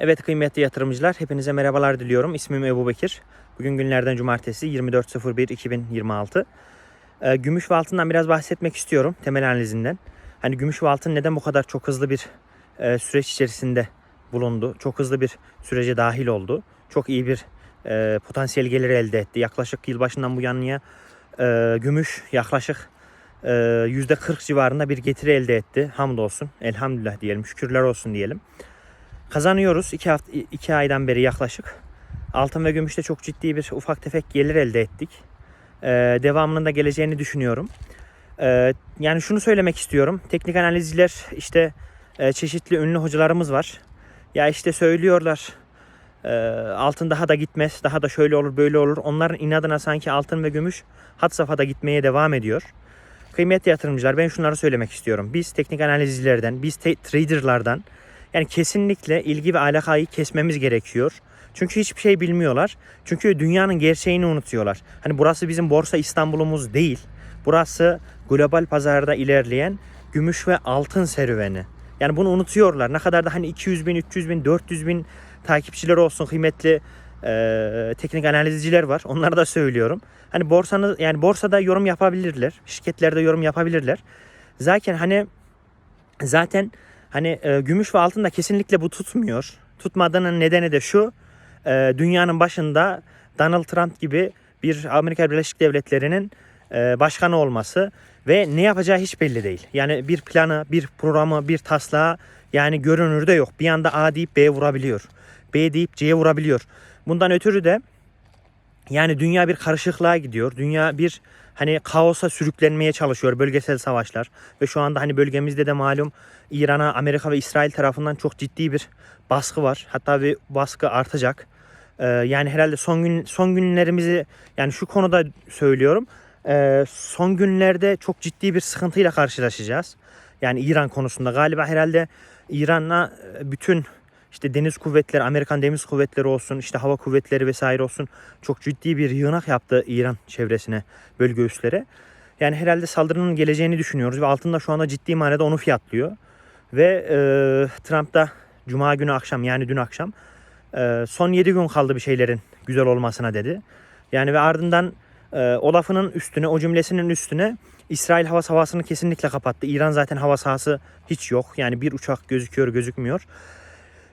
Evet kıymetli yatırımcılar hepinize merhabalar diliyorum. İsmim Ebu Bekir. Bugün günlerden cumartesi 24.01.2026. Ee, gümüş ve altından biraz bahsetmek istiyorum temel analizinden. Hani gümüş ve altın neden bu kadar çok hızlı bir e, süreç içerisinde bulundu? Çok hızlı bir sürece dahil oldu. Çok iyi bir e, potansiyel gelir elde etti. Yaklaşık yılbaşından bu yanıya e, gümüş yaklaşık e, %40 civarında bir getiri elde etti. Hamdolsun. Elhamdülillah diyelim. Şükürler olsun diyelim. Kazanıyoruz. 2 hafta 2 aydan beri yaklaşık. Altın ve gümüşte çok ciddi bir ufak tefek gelir elde ettik. Ee, devamının da geleceğini düşünüyorum. Ee, yani şunu söylemek istiyorum. Teknik analizciler işte e, çeşitli ünlü hocalarımız var. Ya işte söylüyorlar e, altın daha da gitmez, daha da şöyle olur böyle olur. Onların inadına sanki altın ve gümüş hat safhada gitmeye devam ediyor. Kıymetli yatırımcılar ben şunları söylemek istiyorum. Biz teknik analizcilerden, biz traderlardan yani kesinlikle ilgi ve alakayı kesmemiz gerekiyor. Çünkü hiçbir şey bilmiyorlar. Çünkü dünyanın gerçeğini unutuyorlar. Hani burası bizim Borsa İstanbul'umuz değil. Burası global pazarda ilerleyen gümüş ve altın serüveni. Yani bunu unutuyorlar. Ne kadar da hani 200 bin, 300 bin, 400 bin takipçiler olsun kıymetli e, teknik analizciler var. Onlara da söylüyorum. Hani borsanız yani borsada yorum yapabilirler. Şirketlerde yorum yapabilirler. Zaten hani zaten hani e, gümüş ve altın da kesinlikle bu tutmuyor. Tutmadığının nedeni de şu. e, dünyanın başında Donald Trump gibi bir Amerika Birleşik Devletleri'nin e, başkanı olması ve ne yapacağı hiç belli değil. Yani bir planı, bir programı, bir taslağı yani görünürde yok. Bir anda A deyip B'ye vurabiliyor. B deyip C'ye vurabiliyor. Bundan ötürü de yani dünya bir karışıklığa gidiyor. Dünya bir hani kaosa sürüklenmeye çalışıyor bölgesel savaşlar. Ve şu anda hani bölgemizde de malum İran'a, Amerika ve İsrail tarafından çok ciddi bir baskı var. Hatta bir baskı artacak. Ee, yani herhalde son gün son günlerimizi yani şu konuda söylüyorum. Ee, son günlerde çok ciddi bir sıkıntıyla karşılaşacağız. Yani İran konusunda galiba herhalde İran'la e, bütün işte deniz kuvvetleri, Amerikan deniz kuvvetleri olsun, işte hava kuvvetleri vesaire olsun çok ciddi bir yığınak yaptı İran çevresine, bölge üsleri. Yani herhalde saldırının geleceğini düşünüyoruz ve altında şu anda ciddi manada onu fiyatlıyor. Ve e, Trump da Cuma günü akşam yani dün akşam e, son 7 gün kaldı bir şeylerin güzel olmasına dedi. Yani ve ardından e, o lafının üstüne, o cümlesinin üstüne İsrail hava sahasını kesinlikle kapattı. İran zaten hava sahası hiç yok. Yani bir uçak gözüküyor, gözükmüyor.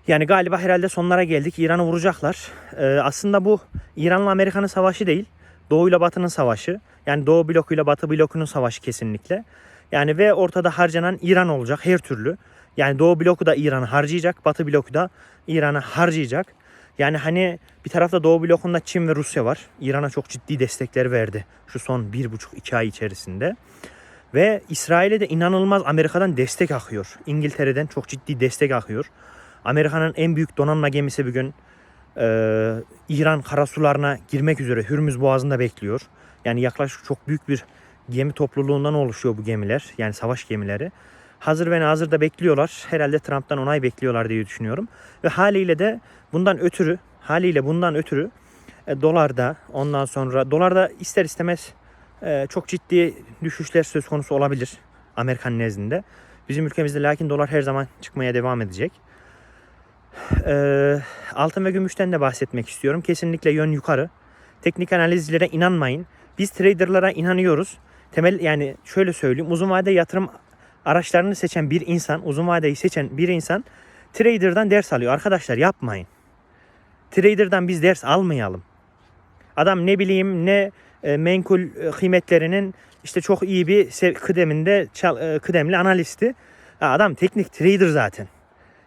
Yani galiba herhalde sonlara geldik. İran'ı vuracaklar. Ee, aslında bu İran'la Amerika'nın savaşı değil. Doğu ile Batı'nın savaşı. Yani Doğu blokuyla Batı blokunun savaşı kesinlikle. Yani ve ortada harcanan İran olacak her türlü. Yani Doğu bloku da İran'ı harcayacak. Batı bloku da İran'ı harcayacak. Yani hani bir tarafta Doğu blokunda Çin ve Rusya var. İran'a çok ciddi destekler verdi. Şu son bir buçuk iki ay içerisinde. Ve İsrail'e de inanılmaz Amerika'dan destek akıyor. İngiltere'den çok ciddi destek akıyor. Amerika'nın en büyük donanma gemisi bugün e, İran karasularına girmek üzere Hürmüz Boğazı'nda bekliyor. Yani yaklaşık çok büyük bir gemi topluluğundan oluşuyor bu gemiler. Yani savaş gemileri. Hazır ve nazırda bekliyorlar. Herhalde Trump'tan onay bekliyorlar diye düşünüyorum. Ve haliyle de bundan ötürü haliyle bundan ötürü e, dolarda ondan sonra dolarda ister istemez e, çok ciddi düşüşler söz konusu olabilir Amerikan nezdinde. Bizim ülkemizde lakin dolar her zaman çıkmaya devam edecek. Ee, altın ve gümüşten de bahsetmek istiyorum. Kesinlikle yön yukarı. Teknik analizlere inanmayın. Biz traderlara inanıyoruz. Temel yani şöyle söyleyeyim. Uzun vade yatırım araçlarını seçen bir insan, uzun vadeyi seçen bir insan trader'dan ders alıyor. Arkadaşlar yapmayın. Trader'dan biz ders almayalım. Adam ne bileyim ne e, menkul e, kıymetlerinin işte çok iyi bir kıdeminde e, kıdemli analisti. Adam teknik trader zaten.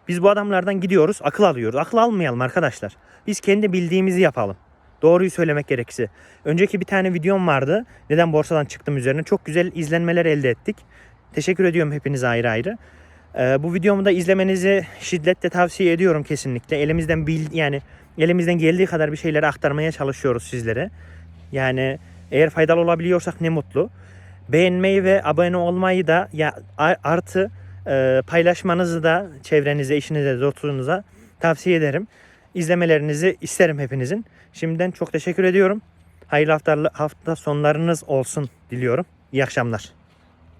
Biz bu adamlardan gidiyoruz, akıl alıyoruz. Akıl almayalım arkadaşlar. Biz kendi bildiğimizi yapalım. Doğruyu söylemek gerekirse. Önceki bir tane videom vardı. Neden borsadan çıktım üzerine. Çok güzel izlenmeler elde ettik. Teşekkür ediyorum hepinize ayrı ayrı. Ee, bu videomu da izlemenizi şiddetle tavsiye ediyorum kesinlikle. Elimizden bil yani elimizden geldiği kadar bir şeyleri aktarmaya çalışıyoruz sizlere. Yani eğer faydalı olabiliyorsak ne mutlu. Beğenmeyi ve abone olmayı da ya artı e, paylaşmanızı da çevrenize, işinize, dostunuza tavsiye ederim. İzlemelerinizi isterim hepinizin. Şimdiden çok teşekkür ediyorum. Hayırlı hafta, hafta sonlarınız olsun diliyorum. İyi akşamlar.